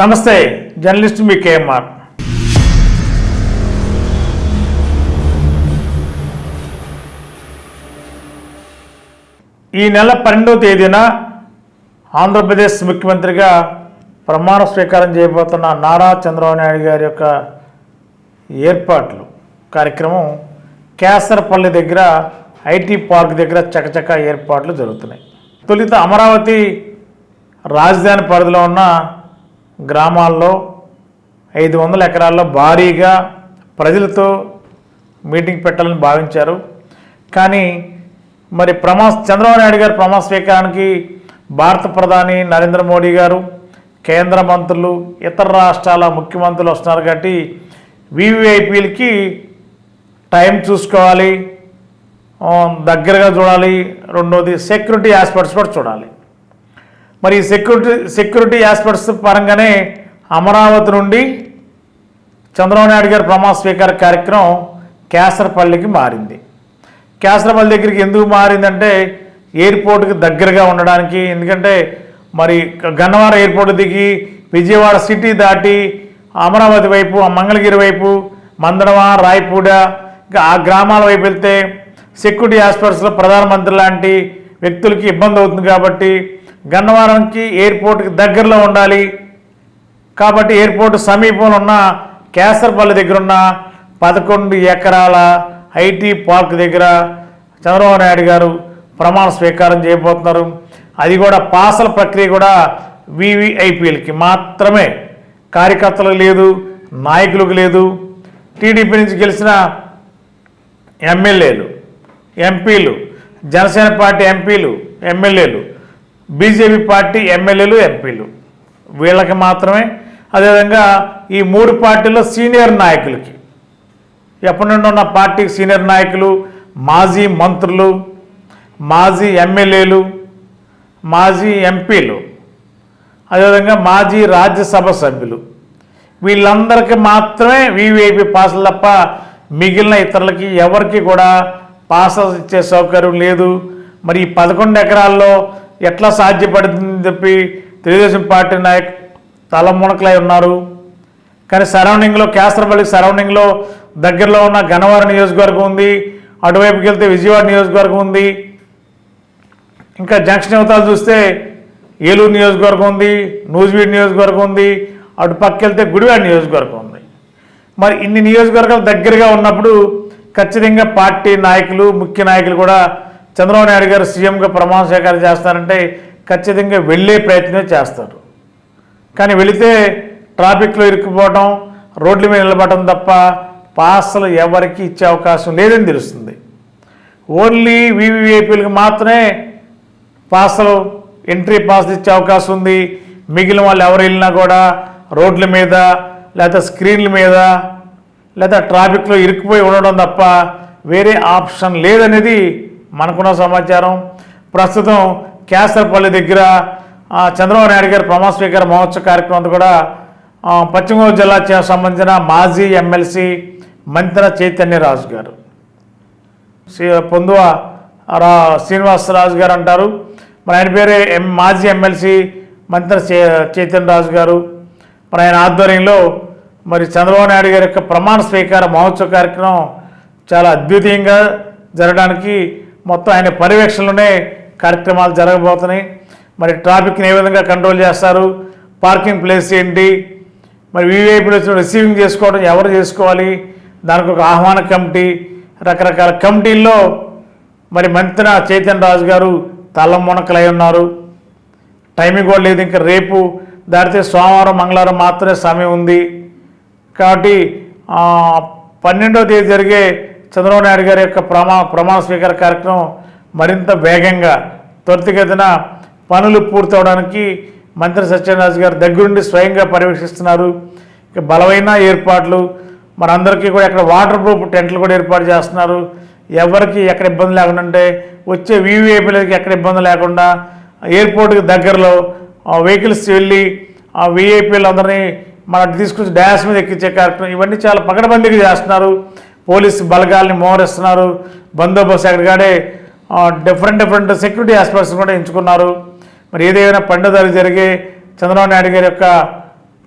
నమస్తే జర్నలిస్ట్ మీ కేఎంఆర్. ఈ నెల పన్నెండవ తేదీన ఆంధ్రప్రదేశ్ ముఖ్యమంత్రిగా ప్రమాణ స్వీకారం చేయబోతున్న నారా చంద్రబాబు నాయుడు గారి యొక్క ఏర్పాట్లు కార్యక్రమం కేసరపల్లి దగ్గర ఐటీ పార్క్ దగ్గర చకచక ఏర్పాట్లు జరుగుతున్నాయి. తొలుత అమరావతి రాజధాని పరిధిలో ఉన్న గ్రామాల్లో ఐదు వందల ఎకరాల్లో భారీగా ప్రజలతో మీటింగ్ పెట్టాలని భావించారు. కానీ మరి ప్రమా చంద్రబాబు నాయుడు గారి ప్రమాణ స్వీకారానికి భారత ప్రధాని నరేంద్ర మోడీ గారు కేంద్ర మంత్రులు ఇతర రాష్ట్రాల ముఖ్యమంత్రులు వస్తున్నారు కాబట్టి వివిఐపీలకి టైం చూసుకోవాలి. దగ్గరగా చూడాలి. రెండోది సెక్యూరిటీ ఆస్పెక్ట్స్ కూడా చూడాలి. మరి సెక్యూరిటీ సెక్యూరిటీ ఆస్పెక్ట్స్ పరంగానే అమరావతి నుండి చంద్రబాబు నాయుడు గారి ప్రమాణ స్వీకార కార్యక్రమం కేసరపల్లికి మారింది. కేసరపల్లి దగ్గరికి ఎందుకు మారిందంటే ఎయిర్పోర్ట్కి దగ్గరగా ఉండడానికి ఎందుకంటే మరి గన్నవరం ఎయిర్పోర్ట్ దిగి విజయవాడ సిటీ దాటి అమరావతి వైపు మంగళగిరి వైపు మందడవ రాయపూడ ఇంకా ఆ గ్రామాల వైపు వెళ్తే సెక్యూరిటీ ఆస్పెక్ట్స్లో ప్రధానమంత్రి లాంటి వ్యక్తులకి ఇబ్బంది అవుతుంది కాబట్టి గన్నవరంకి ఎయిర్పోర్ట్కి దగ్గరలో ఉండాలి. కాబట్టి ఎయిర్పోర్ట్ సమీపంలో ఉన్న కేసరపల్లి దగ్గర ఉన్న పదకొండు ఎకరాల ఐటీ పార్క్ దగ్గర చంద్రబాబు నాయుడు గారు ప్రమాణ స్వీకారం చేయబోతున్నారు. అది కూడా పాసల ప్రక్రియ కూడా వివిఐపీలకి మాత్రమే. కార్యకర్తలకు లేదు నాయకులకు లేదు. టీడీపీ నుంచి గెలిచిన ఎమ్మెల్యేలు ఎంపీలు జనసేన పార్టీ ఎంపీలు ఎమ్మెల్యేలు బీజేపీ పార్టీ ఎమ్మెల్యేలు ఎంపీలు. వీళ్ళకి మాత్రమే. అదేవిధంగా ఈ మూడు పార్టీల్లో సీనియర్ నాయకులకి. ఎప్పటి నుండి ఉన్న పార్టీ సీనియర్ నాయకులు? మాజీ మంత్రులు మాజీ ఎమ్మెల్యేలు మాజీ ఎంపీలు. అదేవిధంగా మాజీ రాజ్యసభ సభ్యులు. వీళ్ళందరికీ మాత్రమే వివిఐపి పాసులు తప్ప మిగిలిన ఇతరులకి ఎవరికి కూడా పాసలు ఇచ్చే సౌకర్యం లేదు. మరి ఈ పదకొండు ఎకరాల్లో ఎట్లా సాధ్యపడుతుందని చెప్పి తెలుగుదేశం పార్టీ నాయక్ తలమునకలై ఉన్నారు. కానీ సరౌండింగ్లో కేసరపల్లి సరౌండింగ్లో దగ్గరలో ఉన్న గన్నవరం నియోజకవర్గం ఉంది. అటువైపుకి వెళ్తే విజయవాడ నియోజకవర్గం ఉంది. ఇంకా జంక్షన్ అవతాలు చూస్తే ఏలూరు నియోజకవర్గం ఉంది నూజివీడ్ నియోజకవర్గం ఉంది అటు పక్కకి వెళ్తే గుడివాడ నియోజకవర్గం ఉంది. మరి ఇన్ని నియోజకవర్గాలు దగ్గరగా ఉన్నప్పుడు ఖచ్చితంగా పార్టీ నాయకులు ముఖ్య నాయకులు కూడా చంద్రబాబు నాయుడు గారు సీఎంగా ప్రమాణ స్వీకారం చేస్తారంటే ఖచ్చితంగా వెళ్ళే ప్రయత్నమే చేస్తారు. కానీ వెళితే ట్రాఫిక్లో ఇరుక్కుపోవడం రోడ్ల మీద నిలబడటం తప్ప పాసలు ఎవరికి ఇచ్చే అవకాశం లేదని తెలుస్తుంది. ఓన్లీ వివిఐపీలకు మాత్రమే పాసలు ఎంట్రీ పాస్ ఇచ్చే అవకాశం ఉంది. మిగిలిన వాళ్ళు ఎవరు వెళ్ళినా కూడా రోడ్ల మీద లేదా స్క్రీన్ల మీద లేదా ట్రాఫిక్లో ఇరుక్కుపోయి ఉండడం తప్ప వేరే ఆప్షన్ లేదనేది మనకున్న సమాచారం. ప్రస్తుతం కేసరపల్లి దగ్గర చంద్రబాబు నాయుడు గారి ప్రమాణ స్వీకార మహోత్సవ కార్యక్రమం కూడా పశ్చిమ గోదావరి జిల్లా సంబంధించిన మాజీ ఎమ్మెల్సీ మంత్ర చైతన్యరాజు గారు. శ్రీ- పొందువ రా శ్రీనివాసరాజు గారు అంటారు. మరి ఆయన పేరు ఎం మాజీ ఎమ్మెల్సీ మంత్ర చైతన్యరాజు చైతన్య రాజు గారు. మరి ఆయన ఆధ్వర్యంలో మరి చంద్రబాబు నాయుడు గారి యొక్క ప్రమాణ స్వీకార మహోత్సవ కార్యక్రమం చాలా అద్భుతంగా జరగడానికి మొత్తం ఆయన పర్యవేక్షణలోనే కార్యక్రమాలు జరగబోతున్నాయి. మరి ట్రాఫిక్ని ఏ విధంగా కంట్రోల్ చేస్తారు? పార్కింగ్ ప్లేస్ ఏంటి? మరి వీవీఐపీలు వచ్చిన రిసీవింగ్ చేసుకోవడం ఎవరు చేసుకోవాలి? దానికి ఒక ఆహ్వాన కమిటీ రకరకాల కమిటీల్లో మరి మంత్రి చైతన్య రాజు గారు తల మునకలై ఉన్నారు. టైమింగ్ కూడా లేదు. ఇంకా రేపు దాటితే సోమవారం మంగళవారం మాత్రమే సమయం ఉంది. కాబట్టి పన్నెండో పన్నెండవ తేదీ జరిగే చంద్రబాబు నాయుడు గారి యొక్క ప్రమా ప్రమాణ స్వీకార కార్యక్రమం మరింత వేగంగా త్వరితగతిన పనులు పూర్తవడానికి మంత్రి సత్యనారాయణ గారు దగ్గరుండి స్వయంగా పర్యవేక్షిస్తున్నారు. ఇక బలమైన ఏర్పాట్లు మనందరికీ కూడా ఇక్కడ వాటర్ ప్రూఫ్ టెంట్లు కూడా ఏర్పాటు చేస్తున్నారు. ఎవరికి ఎక్కడ ఇబ్బంది లేకుండా అంటే వచ్చే వీవీఐపీలకి ఎక్కడ ఇబ్బంది లేకుండా ఎయిర్పోర్ట్కి దగ్గరలో వెహికల్స్ వెళ్ళి ఆ వీఐపీలు అందరినీ తీసుకొచ్చి డ్యాష్ మీద ఎక్కించే కార్యక్రమం ఇవన్నీ చాలా పకడబందీగా చేస్తున్నారు. పోలీసు బలగాల్ని మోహరిస్తున్నారు. బందోబస్తు అక్కడికాడే డిఫరెంట్ డిఫరెంట్ సెక్యూరిటీ ఆస్పెక్ట్స్ కూడా ఎంచుకున్నారు. మరి ఏదైనా పండుగలు జరిగే చంద్రబాబు నాయుడు గారి యొక్క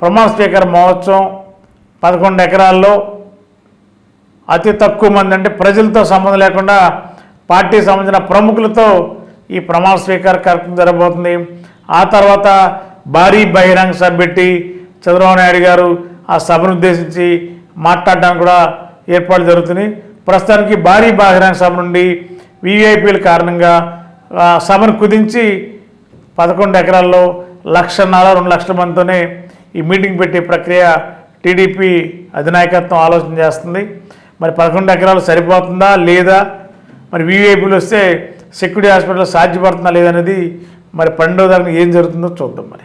ప్రమాణ స్వీకార మహోత్సవం పదకొండు ఎకరాల్లో అతి తక్కువ మంది అంటే ప్రజలతో సంబంధం లేకుండా పార్టీ సంబంధించిన ప్రముఖులతో ఈ ప్రమాణ స్వీకార కార్యక్రమం జరగబోతుంది. ఆ తర్వాత భారీ బహిరంగ సభ పెట్టి చంద్రబాబు నాయుడు గారు ఆ సభను ఉద్దేశించి మాట్లాడడానికి కూడా ఏర్పాట్లు జరుగుతున్నాయి. ప్రస్తుతానికి భారీ బహిరంగ సభ నుండి వీఐపీల కారణంగా ఆ సభను కుదించి పదకొండు ఎకరాల్లో లక్షన్నర రెండు లక్షల మందితోనే ఈ మీటింగ్ పెట్టే ప్రక్రియ టీడీపీ అధినాయకత్వం ఆలోచన చేస్తుంది. మరి పదకొండు ఎకరాలు సరిపోతుందా లేదా? మరి వీఐపీలు వస్తే సెక్యూరిటీ హాస్పిటల్ సాధ్యపడుతుందా లేదనేది మరి పన్నెండో ఏం జరుగుతుందో చూద్దాం మరి.